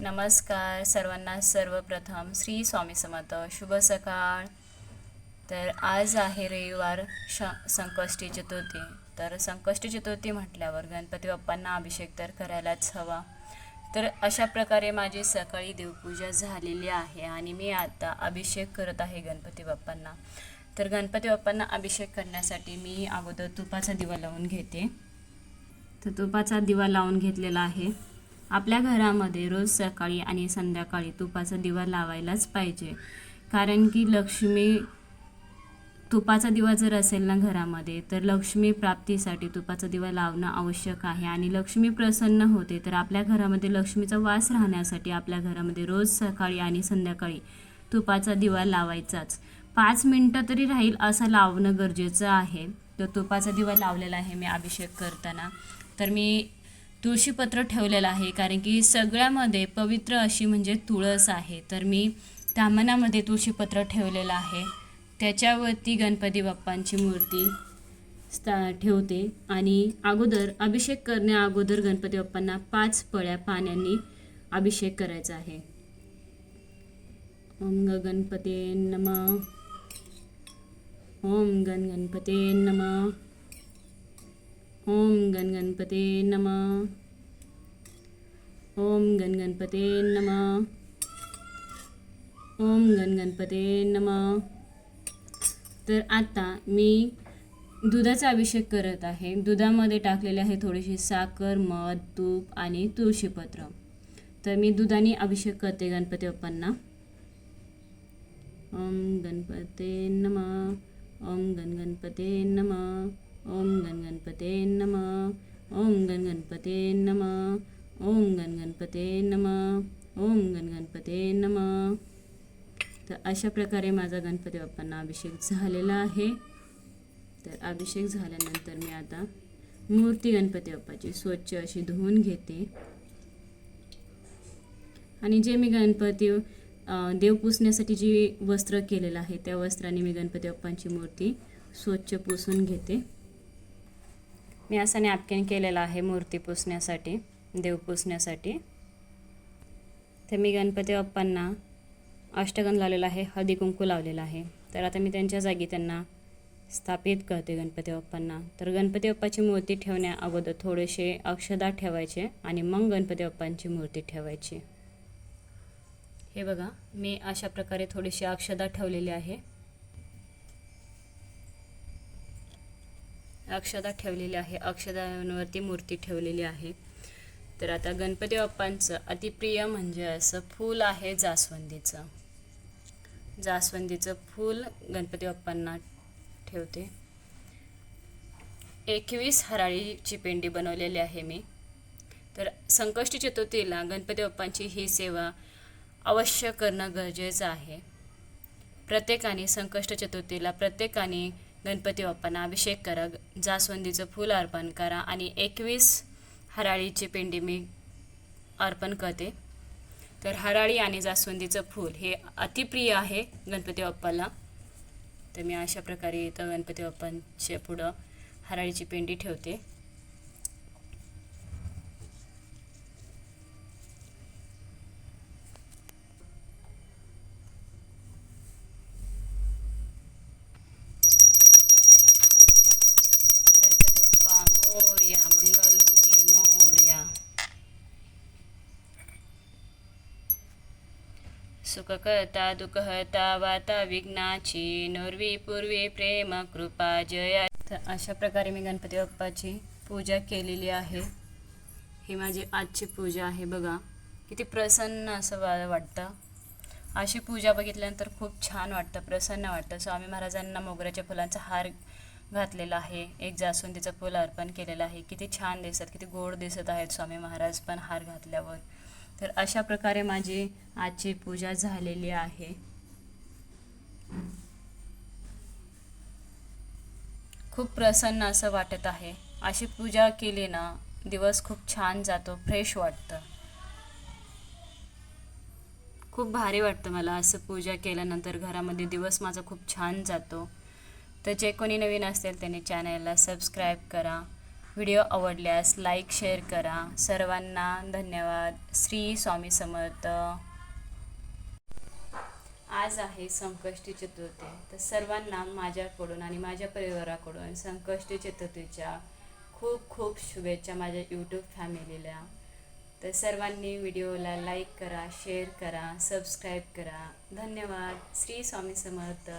नमस्कार सर्वांना सर्वप्रथम श्री स्वामी समर्थ. शुभ सकाळ. तर आज आहे रविवार श संकष्टी चतुर्थी. तर संकष्टी चतुर्थी म्हटल्यावर गणपती बाप्पांना अभिषेक तर करायलाच हवा. तर अशा प्रकारे माझी सकाळी देवपूजा झालेली आहे आणि मी आता अभिषेक करत आहे गणपती बाप्पांना. तर गणपती बाप्पांना अभिषेक करण्यासाठी मी अगोदर तुपाचा दिवा लावून घेते. तर तुपाचा दिवा लावून घेतलेला आहे. आपल्या घरामध्ये रोज सकाळी आणि संध्याकाळी तुपाचा दिवा लावायलाच पाहिजे. कारण की लक्ष्मी तुपाचा दिवा जर असेल ना घरामध्ये तर लक्ष्मी प्राप्तीसाठी तुपाचा दिवा लावणं आवश्यक आहे. आणि लक्ष्मी प्रसन्न होते तर आपल्या घरामध्ये लक्ष्मीचा वास राहण्यासाठी आपल्या घरामध्ये रोज सकाळी आणि संध्याकाळी तुपाचा दिवा लावायचाच. पाच मिनटं तरी राहील असं लावणं गरजेचं आहे. तर तुपाचा दिवा लावलेला आहे मी अभिषेक करताना. तर मी तुळशीपत्र ठेवलेलं आहे कारण की सगळ्यामध्ये पवित्र अशी म्हणजे तुळस आहे. तर मी तामणामध्ये तुळशीपत्र ठेवलेलं आहे. त्याच्यावरती गणपती बाप्पांची मूर्ती स्था ठेवते. आणि अगोदर अभिषेक करण्या अगोदर गणपती बाप्पांना पाच पळ्या पाण्याने अभिषेक करायचा आहे. ओम ग गणपते नम. ओम गण गणपते नम. ओम गण गणपते नम। ओम गण गणपते नम। ओम गण गणपते नम। तर आता मी दुधाचा अभिषेक करत आहे. दुधामध्ये टाकलेले आहे थोडीशी साखर मध तूप आणि तुळशीपत्र. तर मी दुधाने अभिषेक करते गणपती बाप्पांना. ओम गणपते नम। ओम गण गणपते नम। ओम गण गणपते नम। ओम गण गणपते नम। ओम गण गणपते नम। ओम गण गणपते नम। तर अशा प्रकारे माझा गणपती बाप्पांना अभिषेक झालेला आहे. तर अभिषेक झाल्यानंतर मी आता मूर्ती गणपती बाप्पाची स्वच्छ अशी धुवून घेते. आणि जे मी गणपती देव पुसण्यासाठी जी वस्त्र केलेलं आहे त्या वस्त्राने मी गणपती बाप्पांची मूर्ती स्वच्छ पुसून घेते. मी असं नॅपकिन केलेलं आहे मूर्ती पुसण्यासाठी देव पुसण्यासाठी. तर मी गणपती बाप्पांना अष्टगंध लावलेला आहे हळदी कुंकू लावलेला आहे. तर आता मी त्यांच्या जागी त्यांना स्थापित करते गणपती बाप्पांना. तर गणपती बाप्पाची मूर्ती ठेवण्या अगोदर थोडेसे अक्षदा ठेवायचे आणि मग गणपती बाप्पांची मूर्ती ठेवायची. हे बघा मी अशा प्रकारे थोडीशी अक्षदा ठेवलेली आहे. अक्षदा ठेवलेली आहे. अक्षदांवरती मूर्ती ठेवलेली आहे. तर आता गणपती बाप्पांचं अतिप्रिय म्हणजे असं फूल आहे जास्वंदीचं. जास्वंदीचं फूल गणपती बाप्पांना ठेवते. एकवीस हराळीची पेंडी बनवलेली आहे मी. तर संकष्टी चतुर्थीला गणपती बाप्पांची ही सेवा अवश्य करणं गरजेचं आहे. प्रत्येकाने संकष्ट चतुर्थीला प्रत्येकाने गणपती बाप्पांना अभिषेक करा जास्वंदीचं फूल अर्पण करा आणि एकवीस हराळीची पेंडी मी अर्पण करते. तर हराळी आणि जास्वंदीचं फूल हे अतिप्रिय आहे गणपती बाप्पाला. तर मी अशा प्रकारे इथं गणपती बाप्पांच्या पुढं हराळीची पेंडी ठेवते. सुखकर्ता करता वाता विघ्नाची नोरवी पूर्वी प्रेम कृपा जया. तर अशा प्रकारे मी गणपती बाप्पाची पूजा केलेली आहे. ही माझी आजची पूजा आहे. बघा किती प्रसन्न असं वा वाटतं. अशी पूजा बघितल्यानंतर खूप छान वाटतं प्रसन्न वाटतं. स्वामी महाराजांना मोगऱ्याच्या फुलांचा हार घातलेला आहे. एक जास्वंदीचं फूल अर्पण केलेलं आहे. किती छान दिसत किती गोड दिसत आहेत स्वामी महाराज पण हार घातल्यावर. तर अशा प्रकारे माझी आजची पूजा झालेली आहे. खूप प्रसन्न असं वाटत आहे. अशी पूजा केली ना दिवस खूप छान जातो फ्रेश वाटतं. खूप भारी वाटतं मला असं पूजा केल्यानंतर घरामध्ये दिवस माझा खूप छान जातो. तर जे कोणी नवीन असतील त्यांनी चॅनलला सबस्क्राईब करा. व्हिडिओ आवडल्यास लाईक शेअर करा. सर्वांना धन्यवाद. श्री स्वामी समर्थ. आज आहे संकष्टी चतुर्थी. तर सर्वांना माझ्याकडून आणि माझ्या परिवाराकडून संकष्टी चतुर्थीच्या खूप खूप शुभेच्छा माझ्या यूट्यूब फॅमिलीला तर सर्वांनी व्हिडिओला लाईक करा शेअर करा सबस्क्राईब करा. धन्यवाद. श्री स्वामी समर्थ.